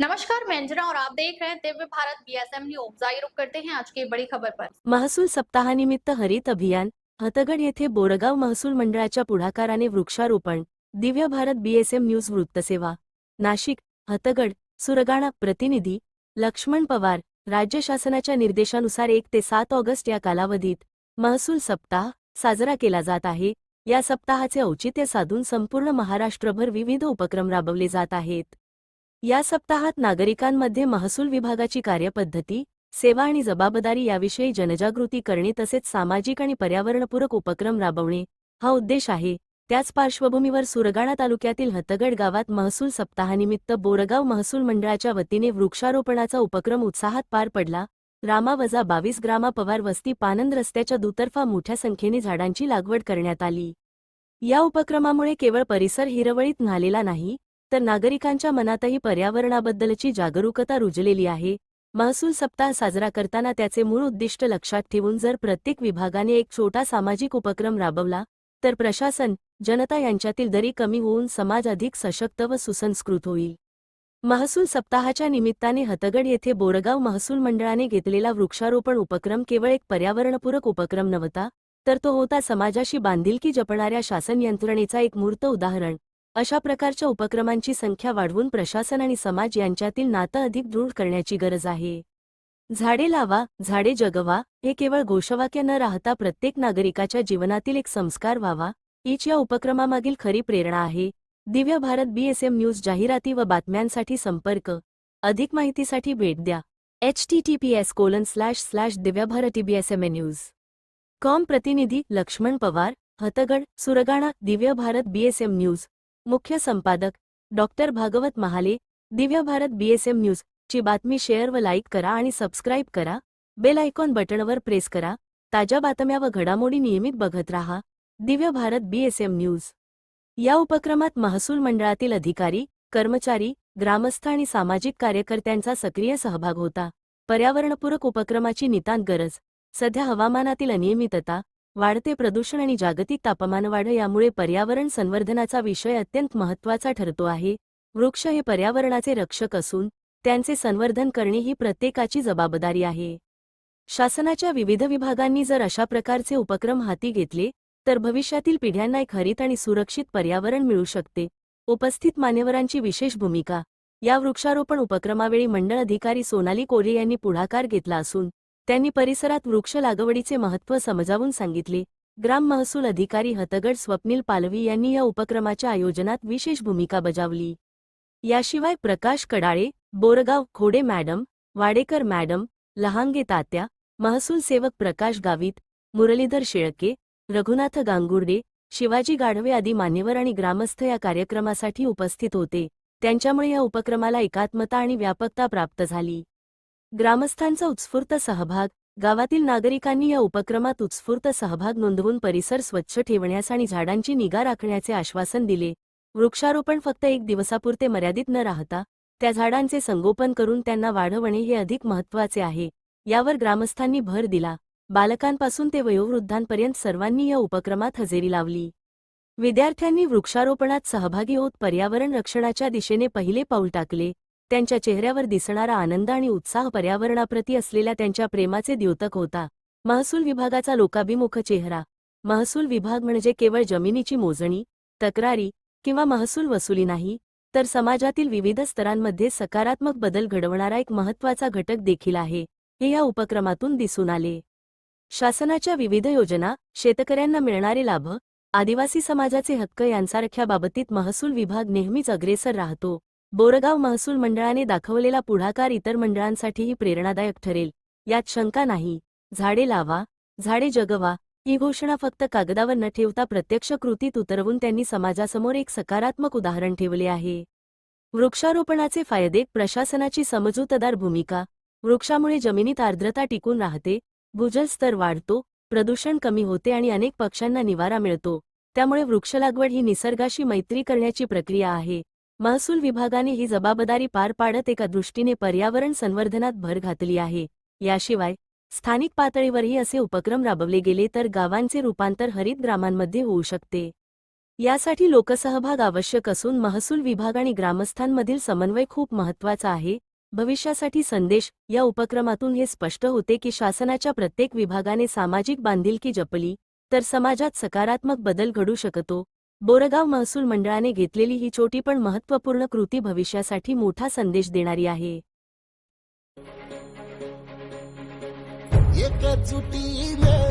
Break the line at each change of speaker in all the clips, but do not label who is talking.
नमस्कार मैं अंजना और आप देख रहे हैं दिव्य भारत बीएसएम न्यूज आइए रुक करते हैं आज की बड़ी खबर पर।
महसूल सप्ताहानिमित्त हरित अभियान हतगड येथे बोरगाव महसूल मंडळाच्या पुढाकाराने वृक्षारोपण दिव्य भारत बीएसएम न्यूज वृत्तसेवा नाशिक हतगड सुरगाणा प्रतिनिधी लक्ष्मण पवार राज्य शासनाच्या निर्देशानुसार एक ते सात ऑगस्ट या कालावधीत महसूल सप्ताह साजरा केला जात आहे. या सप्ताहाचे औचित्य साधून संपूर्ण महाराष्ट्रभर विविध उपक्रम राबवले जात आहेत. या सप्ताहात नागरिकांमध्ये महसूल विभागाची कार्यपद्धती सेवा आणि जबाबदारी याविषयी जनजागृती करणे तसेच सामाजिक आणि पर्यावरणपूरक उपक्रम राबवणे हा उद्देश आहे. त्याच पार्श्वभूमीवर सुरगाणा तालुक्यातील हतगड गावात महसूल सप्ताहानिमित्त बोरगाव महसूल मंडळाच्या वतीने वृक्षारोपणाचा उपक्रम उत्साहात पार पडला. रामा वजा बावीस ग्रामा पवार वस्ती पानंद रस्त्याच्या दुतर्फा मोठ्या संख्येने झाडांची लागवड करण्यात आली. या उपक्रमामुळे केवळ परिसर हिरवळीत न्हालेला नाही तर नागरिकांच्या मनातही पर्यावरणाबद्दलची जागरूकता रुजलेली आहे. महसूल सप्ताह साजरा करताना त्याचे मूळ उद्दिष्ट लक्षात ठेवून जर प्रत्येक विभागाने एक छोटा सामाजिक उपक्रम राबवला तर प्रशासन जनता यांच्यातील दरी कमी होऊन समाज अधिक सशक्त व सुसंस्कृत होईल. महसूल सप्ताहाच्या निमित्ताने हतगड येथे बोरगाव महसूल मंडळाने घेतलेला वृक्षारोपण उपक्रम केवळ एक पर्यावरणपूरक उपक्रम नव्हता तर तो होता समाजाशी बांधिलकी जपणाऱ्या शासन यंत्रणेचा एक मूर्त उदाहरण. अशा प्रकारच्या उपक्रमांची संख्या वाढवून प्रशासन आणि समाज यांच्यातील नातं अधिक दृढ करण्याची गरज आहे. झाडे लावा झाडे जगवा हे केवळ घोषवाक्य न राहता प्रत्येक नागरिकाच्या जीवनातील एक संस्कार व्हावा हीच या उपक्रमामागील खरी प्रेरणा आहे. दिव्य भारत बीएसएम न्यूज जाहिराती व बातम्यांसाठी संपर्क. अधिक माहितीसाठी भेट द्या. H T T P S colon slash slash Divya Bharati BSM news com प्रतिनिधी लक्ष्मण पवार हतगड सुरगाणा दिव्य भारत बीएसएम न्यूज. मुख्य संपादक doctor Bhagwat Mahale Divya Bharat BSM news ची बातमी शेअर व लाईक करा आणि सबस्क्राईब करा. बेल आयकॉन बटणवर प्रेस करा. ताज्या बातम्या व घडामोडी नियमित बघत राहा. दिव्य भारत बीएसएम न्यूज या उपक्रमात महसूल मंडळातील अधिकारी कर्मचारी ग्रामस्थ आणि सामाजिक कार्यकर्त्यांचा सक्रिय सहभाग होता. पर्यावरणपूरक उपक्रमाची नितांत गरज. सध्या हवामानातील अनियमितता वाढते प्रदूषण आणि जागतिक तापमानवाढ यामुळे पर्यावरण संवर्धनाचा विषय अत्यंत महत्त्वाचा ठरतो आहे. वृक्ष हे पर्यावरणाचे रक्षक असून त्यांचे संवर्धन करणे ही प्रत्येकाची जबाबदारी आहे. शासनाच्या विविध विभागांनी जर अशा प्रकारचे उपक्रम हाती घेतले तर भविष्यातील पिढ्यांना एक हरित आणि सुरक्षित पर्यावरण मिळू शकते. उपस्थित मान्यवरांची विशेष भूमिका. या वृक्षारोपण उपक्रमावेळी मंडळ अधिकारी सोनाली कोरे यांनी पुढाकार घेतला असून त्यांनी परिसरात वृक्ष लागवडीचे महत्त्व समजावून सांगितले. ग्राम महसूल अधिकारी हतगड स्वप्नील पालवी यांनी या उपक्रमाच्या आयोजनात विशेष भूमिका बजावली. याशिवाय प्रकाश कडाळे बोरगाव खोडे मॅडम वाडेकर मॅडम लहांगे तात्या महसूल सेवक प्रकाश गावित मुरलीधर शेळके रघुनाथ गांगुर्डे शिवाजी गाढवे आदी मान्यवर आणि ग्रामस्थ या कार्यक्रमासाठी उपस्थित होते. त्यांच्यामुळे या उपक्रमाला एकात्मता आणि व्यापकता प्राप्त झाली. ग्रामस्थांचा उत्स्फूर्त सहभाग गावातील नागरिकांनी या उपक्रमात उत्स्फूर्त सहभाग नोंदवून परिसर स्वच्छ ठेवण्यास आणि झाडांची निगा राखण्याचे आश्वासन दिले. वृक्षारोपण फक्त एक दिवसापुरते मर्यादित न राहता त्या झाडांचे संगोपन करून त्यांना वाढवणे हे अधिक महत्त्वाचे आहे. यावर ग्रामस्थांनी भर दिला. बालकांपासून ते वयोवृद्धांपर्यंत सर्वांनी या उपक्रमात हजेरी लावली. विद्यार्थ्यांनी वृक्षारोपणात सहभागी होत पर्यावरण रक्षणाच्या दिशेने पहिले पाऊल टाकले. त्यांच्या चेहऱ्यावर दिसणारा आनंद आणि उत्साह पर्यावरणाप्रती असलेल्या त्यांच्या प्रेमाचे द्योतक होता. महसूल विभागाचा लोकाभिमुख चेहरा. महसूल विभाग म्हणजे केवळ जमिनीची मोजणी तक्रारी किंवा महसूल वसुली नाही तर समाजातील विविध स्तरांमध्ये सकारात्मक बदल घडवणारा एक महत्त्वाचा घटक देखील आहे हे या उपक्रमातून दिसून आले. शासनाच्या विविध योजना शेतकऱ्यांना मिळणारे लाभ आदिवासी समाजाचे हक्क यांसारख्या बाबतीत महसूल विभाग नेहमीच अग्रेसर राहतो. बोरगाव महसूल मंडळाने दाखवलेला पुढाकार इतर मंडळांसाठीही प्रेरणादायक ठरेल. यात शंका नाही. झाडे लावा झाडे जगवा ही घोषणा फक्त कागदावर न ठेवता प्रत्यक्ष कृतीत उतरवून त्यांनी समाजासमोर एक सकारात्मक उदाहरण ठेवले आहे. वृक्षारोपणाचे फायदे प्रशासनाची समजूतदार भूमिका वृक्षामुळे जमिनीत आर्द्रता टिकून राहते भूजल स्तर वाढतो प्रदूषण कमी होते आणि अनेक पक्ष्यांना निवारा मिळतो त्यामुळे वृक्षलागवड ही निसर्गाशी मैत्री करण्याची प्रक्रिया आहे. महसूल विभागाने ही जबाबदारी पार पाडत एका दृष्टीने पर्यावरण संवर्धनात भर घातली आहे. याशिवाय स्थानिक पातळीवरही असे उपक्रम राबवले गेले तर गावांचे रूपांतर हरित ग्रामांमध्ये होऊ शकते. यासाठी लोकसहभाग आवश्यक असून महसूल विभाग आणि ग्रामस्थांमधील समन्वय खूप महत्त्वाचा आहे. भविष्यासाठी संदेश या उपक्रमातून हे स्पष्ट होते की शासनाच्या प्रत्येक विभागाने सामाजिक बांधिलकी जपली तर समाजात सकारात्मक बदल घडू शकतो. बोरगाव महसूल मंडळाने घेतलेली ही छोटी पण महत्त्वपूर्ण कृती भविष्यासाठी मोठा संदेश देणारी आहे.
एकजुटीनं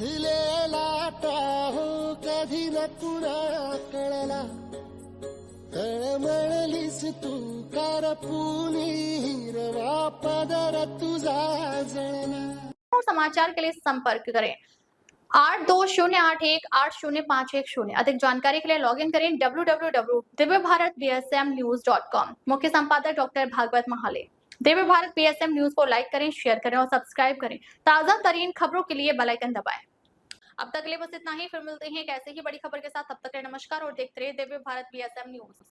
भुईच्या भेटीला हे कधी न कुणा कळला तळमळलीस तू कारपुनी हिरवा पदर तुझा जळला
समाचार के लिए संपर्क करें। आठ दो शून्य आठ एक, आठ शून्य पाँच एक शून्य। अधिक जानकारी के लिए लॉग इन करें W W W Divya Bharat B S M news dot com मुख्य संपादक doctor Bhagwat Mahale. Divya Bharat B S M news को लाइक करें शेयर करें और सब्सक्राइब करें। ताज़ा तरीन खबरों के लिए बेल आइकन दबाएँ। अब तक के लिए बस इतना ही। फिर मिलते हैं एक ऐसे ही बड़ी खबर के साथ। अब तक रहे नमस्कार और देखते रहे दिव्य भारत बी न्यूज